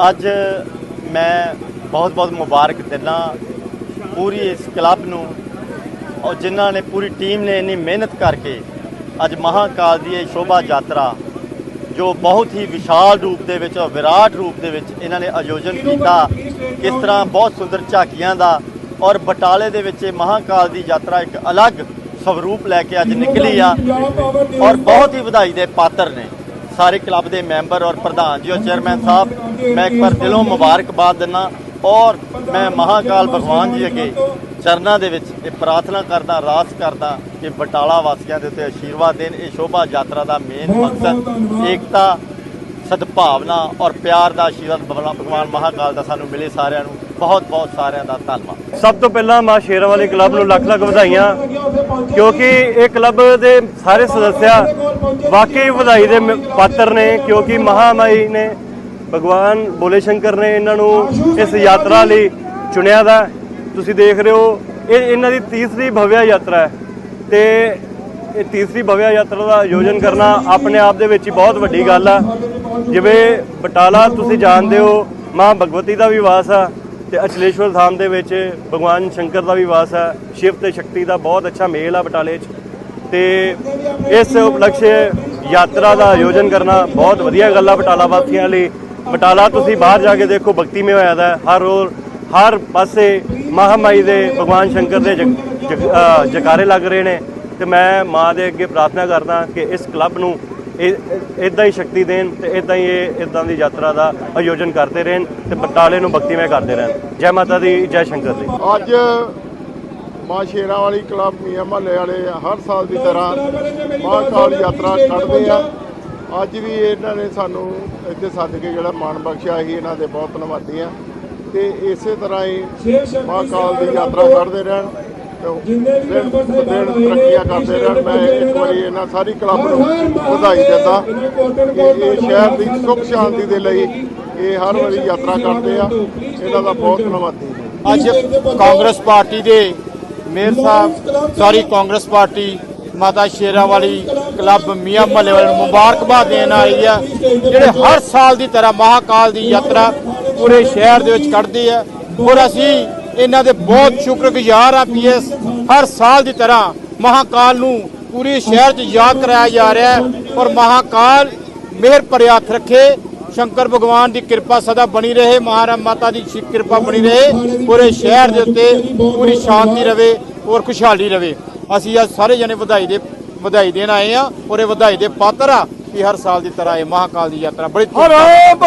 ਅੱਜ ਮੈਂ ਬਹੁਤ ਬਹੁਤ ਮੁਬਾਰਕ ਦਿੰਦਾ ਪੂਰੀ ਇਸ ਕਲੱਬ ਨੂੰ ਔਰ ਜਿਨ੍ਹਾਂ ਨੇ ਪੂਰੀ ਟੀਮ ਨੇ ਇੰਨੀ ਮਿਹਨਤ ਕਰਕੇ ਅੱਜ ਮਹਾਕਾਲ ਦੀ ਇਹ ਸ਼ੋਭਾ ਯਾਤਰਾ ਜੋ ਬਹੁਤ ਹੀ ਵਿਸ਼ਾਲ ਰੂਪ ਦੇ ਵਿੱਚ ਔਰ ਵਿਰਾਟ ਰੂਪ ਦੇ ਵਿੱਚ ਇਹਨਾਂ ਨੇ ਆਯੋਜਨ ਕੀਤਾ ਕਿਸ ਤਰ੍ਹਾਂ ਬਹੁਤ ਸੁੰਦਰ ਝਾਕੀਆਂ ਦਾ ਔਰ ਬਟਾਲੇ ਦੇ ਵਿੱਚ ਇਹ ਮਹਾਕਾਲ ਦੀ ਯਾਤਰਾ ਇੱਕ ਅਲੱਗ ਸਵਰੂਪ ਲੈ ਕੇ ਅੱਜ ਨਿਕਲੀ ਆ ਔਰ ਬਹੁਤ ਹੀ ਵਧਾਈ ਦੇ ਪਾਤਰ ਨੇ। ਸਾਰੇ ਕਲੱਬ ਦੇ ਮੈਂਬਰ ਔਰ ਪ੍ਰਧਾਨ ਜੀ ਔਰ ਚੇਅਰਮੈਨ ਸਾਹਿਬ ਮੈਂ ਇੱਕ ਵਾਰ ਦਿਲੋਂ ਮੁਬਾਰਕਬਾਦ ਦਿੰਦਾ ਔਰ ਮੈਂ ਮਹਾਕਾਲ ਭਗਵਾਨ ਜੀ ਅੱਗੇ ਚਰਨਾਂ ਦੇ ਵਿੱਚ ਇਹ ਪ੍ਰਾਰਥਨਾ ਕਰਦਾ ਅਰਦਾਸ ਕਰਦਾ ਕਿ ਬਟਾਲਾ ਵਾਸੀਆਂ ਦੇ ਉੱਤੇ ਆਸ਼ੀਰਵਾਦ ਦੇਣ। ਇਹ ਸ਼ੋਭਾ ਯਾਤਰਾ ਦਾ ਮੇਨ ਮਕਸਦ ਏਕਤਾ ਸਦਭਾਵਨਾ ਔਰ ਪਿਆਰ ਦਾ ਆਸ਼ੀਰਵਾਦ ਭਗਵਾਨ ਭਗਵਾਨ ਮਹਾਕਾਲ ਦਾ ਸਾਨੂੰ ਮਿਲੇ ਸਾਰਿਆਂ ਨੂੰ। ਬਹੁਤ ਬਹੁਤ ਸਾਰਿਆਂ ਦਾ ਧੰਨਵਾਦ। ਸਭ ਤੋਂ ਪਹਿਲਾਂ ਮਾਂ ਸ਼ੇਰਾਂ ਵਾਲੇ ਕਲੱਬ ਨੂੰ ਲੱਖ ਲੱਖ ਵਧਾਈਆਂ, ਕਿਉਂਕਿ ਇਹ ਕਲੱਬ ਦੇ ਸਾਰੇ ਸਦੱਸਿਆ ਵਾਕਈ ਵਧਾਈ ਦੇ ਪਾਤਰ ਨੇ, ਕਿਉਂਕਿ ਮਹਾਮਾਈ ਨੇ ਭਗਵਾਨ ਬੋਲੇ ਸ਼ੰਕਰ ਨੇ ਇਹਨਾਂ ਨੂੰ ਇਸ ਯਾਤਰਾ ਲਈ ਚੁਣਿਆ ਦਾ। ਤੁਸੀਂ ਦੇਖ ਰਹੇ ਹੋ, ਇਹ ਇਹਨਾਂ ਦੀ ਤੀਸਰੀ ਭਵਿਆ ਯਾਤਰਾ ਹੈ। ਤੇ ਇਹ ਤੀਸਰੀ ਭਵਿਆ ਯਾਤਰਾ ਦਾ ਆਯੋਜਨ ਕਰਨਾ ਆਪਣੇ ਆਪ ਦੇ ਵਿੱਚ ਹੀ ਬਹੁਤ ਵੱਡੀ ਗੱਲ ਆ। ਜਿਵੇਂ ਬਟਾਲਾ ਤੁਸੀਂ ਜਾਣਦੇ ਹੋ, ਮਾਂ ਭਗਵਤੀ ਦਾ ਵੀ ਵਾਸ ਆ ਤੇ ਅਚਲੇਸ਼ਵਰ ਧਾਮ ਦੇ ਵਿੱਚ ਭਗਵਾਨ ਸ਼ੰਕਰ ਦਾ ਵੀ ਵਾਸ ਹੈ ਸ਼ਿਵ ਤੇ ਸ਼ਕਤੀ ਦਾ ਬਹੁਤ ਅੱਛਾ ਮੇਲ ਆ ਬਟਾਲੇ 'ਚ। ਤੇ ਇਸ ਉਪਲਕਸ਼ ਯਾਤਰਾ ਦਾ ਆਯੋਜਨ ਕਰਨਾ ਬਹੁਤ ਵਧੀਆ ਗੱਲ ਆ ਬਟਾਲਾ ਵਾਸੀਆਂ ਲਈ। ਬਟਾਲਾ ਤੁਸੀਂ ਬਾਹਰ ਜਾ ਕੇ ਦੇਖੋ ਭਗਤੀਮय ਹੋਇਆ ਦਾ ਹਰ ਰੋਜ਼, ਹਰ ਪਾਸੇ ਮਹਾਮਾਈ ਦੇ ਭਗਵਾਨ ਸ਼ੰਕਰ ਦੇ ਜਕਾਰੇ ਲੱਗ ਰਹੇ ਨੇ। ਤੇ ਮੈਂ ਮਾਂ ਦੇ ਅੱਗੇ ਪ੍ਰਾਰਥਨਾ ਕਰਦਾ ਕਿ ਇਸ ਕਲੱਬ ਨੂੰ ਇਦਾਂ ਹੀ ਸ਼ਕਤੀ ਦੇਣ ਤੇ ਇਦਾਂ ਹੀ ਇਹ ਇਦਾਂ ਦੀ ਯਾਤਰਾ ਦਾ ਆਯੋਜਨ ਕਰਦੇ ਰਹਿਣ ਤੇ ਬਟਾਲੇ ਨੂੰ ਭਗਤੀਮय ਕਰਦੇ ਰਹਿਣ। ਜੈ ਮਾਤਾ ਦੀ, ਜੈ ਸ਼ੰਕਰ ਦੀ। ਅੱਜ ਮਾਂ ਸ਼ੇਰਾਂ ਵਾਲੀ ਕਲੱਬ ਮੀਆਂ ਮਹੱਲੇ ਵਾਲੇ ਹਰ ਸਾਲ ਦੀ ਤਰ੍ਹਾਂ ਮਾਂ ਕਾਲ ਯਾਤਰਾ ਕੱਢਦੇ ਆ। ਅੱਜ ਵੀ ਇਹਨਾਂ ਨੇ ਸਾਨੂੰ ਇੱਥੇ ਸੱਦ ਕੇ ਜਿਹੜਾ ਮਾਣ ਬਖਸ਼ਿਆ ਹੀ ਇਹਨਾਂ ਦੇ ਬਹੁਤ ਧੰਨਵਾਦੀ ਆ। ਤੇ ਇਸੇ ਤਰ੍ਹਾਂ ਹੀ ਮਾਂ ਕਾਲ ਦੀ ਯਾਤਰਾ ਕੱਢਦੇ ਰਹਿਣ। ਤਰੱਕੀਆਂ ਕਰਦੇ ਰਹਿਣ ਮੈਂ ਇੱਕ ਵਾਰੀ ਇਹਨਾਂ ਸਾਰੀ ਕਲੱਬ ਨੂੰ ਵਧਾਈ ਦਿੰਦਾ ਇਹ ਸ਼ਹਿਰ ਦੀ ਸੁੱਖ ਸ਼ਾਂਤੀ ਦੇ ਲਈ ਇਹ ਹਰ ਵਾਰੀ ਯਾਤਰਾ ਕਰਦੇ ਆ। ਇਹਨਾਂ ਦਾ ਬਹੁਤ ਧੰਨਵਾਦੀ ਹਾਂ। ਅੱਜ ਕਾਂਗਰਸ ਪਾਰਟੀ ਦੇ ਮੇਅਰ ਸਾਹਿਬ ਸਾਰੀ ਕਾਂਗਰਸ ਪਾਰਟੀ ਮਾਤਾ ਸ਼ੇਰਾਂ ਵਾਲੀ ਕਲੱਬ ਮੀਆਂ ਮਹੱਲੇ ਵਾਲੇ ਨੂੰ ਮੁਬਾਰਕਬਾਦ ਦੇਣ ਆਈ ਆ। ਜਿਹੜੇ ਹਰ ਸਾਲ ਦੀ ਤਰ੍ਹਾਂ ਮਹਾਕਾਲ ਦੀ ਯਾਤਰਾ ਪੂਰੇ ਸ਼ਹਿਰ ਦੇ ਵਿੱਚ ਕੱਢਦੇ ਆ। ਔਰ ਅਸੀਂ ਇਹਨਾਂ ਦੇ ਬਹੁਤ ਸ਼ੁਕਰਗੁਜ਼ਾਰ ਆ ਪੀਐਸ। ਹਰ ਸਾਲ ਦੀ ਤਰ੍ਹਾਂ ਮਹਾਕਾਲ ਨੂੰ ਪੂਰੇ ਸ਼ਹਿਰ 'ਚ ਯਾਦ ਕਰਾਇਆ ਜਾ ਰਿਹਾ ਹੈ ਔਰ ਮਹਾਕਾਲ ਮਿਹਰ ਭਰੇ ਹੱਥ ਰੱਖੇ। ਸ਼ੰਕਰ ਭਗਵਾਨ ਦੀ ਕਿਰਪਾ ਸਦਾ ਬਣੀ ਰਹੇ, ਮਹਾਰਾਜ ਮਾਤਾ ਦੀ ਕਿਰਪਾ ਬਣੀ ਰਹੇ। ਪੂਰੇ ਸ਼ਹਿਰ ਦੇ ਉੱਤੇ ਪੂਰੀ ਸ਼ਾਂਤੀ ਰਵੇ ਔਰ ਖੁਸ਼ਹਾਲੀ ਰਵੇ। ਅਸੀਂ ਅੱਜ ਸਾਰੇ ਜਣੇ ਵਧਾਈ ਦੇ, ਵਧਾਈ ਦੇਣ ਆਏ ਆ ਔਰ ਇਹ ਵਧਾਈ ਦੇ ਪਾਤਰ ਆ ਕਿ ਹਰ ਸਾਲ ਦੀ ਤਰ੍ਹਾਂ ਇਹ ਮਹਾਕਾਲ ਦੀ ਯਾਤਰਾ ਬੜੀ ਧੂਮਧਾਮ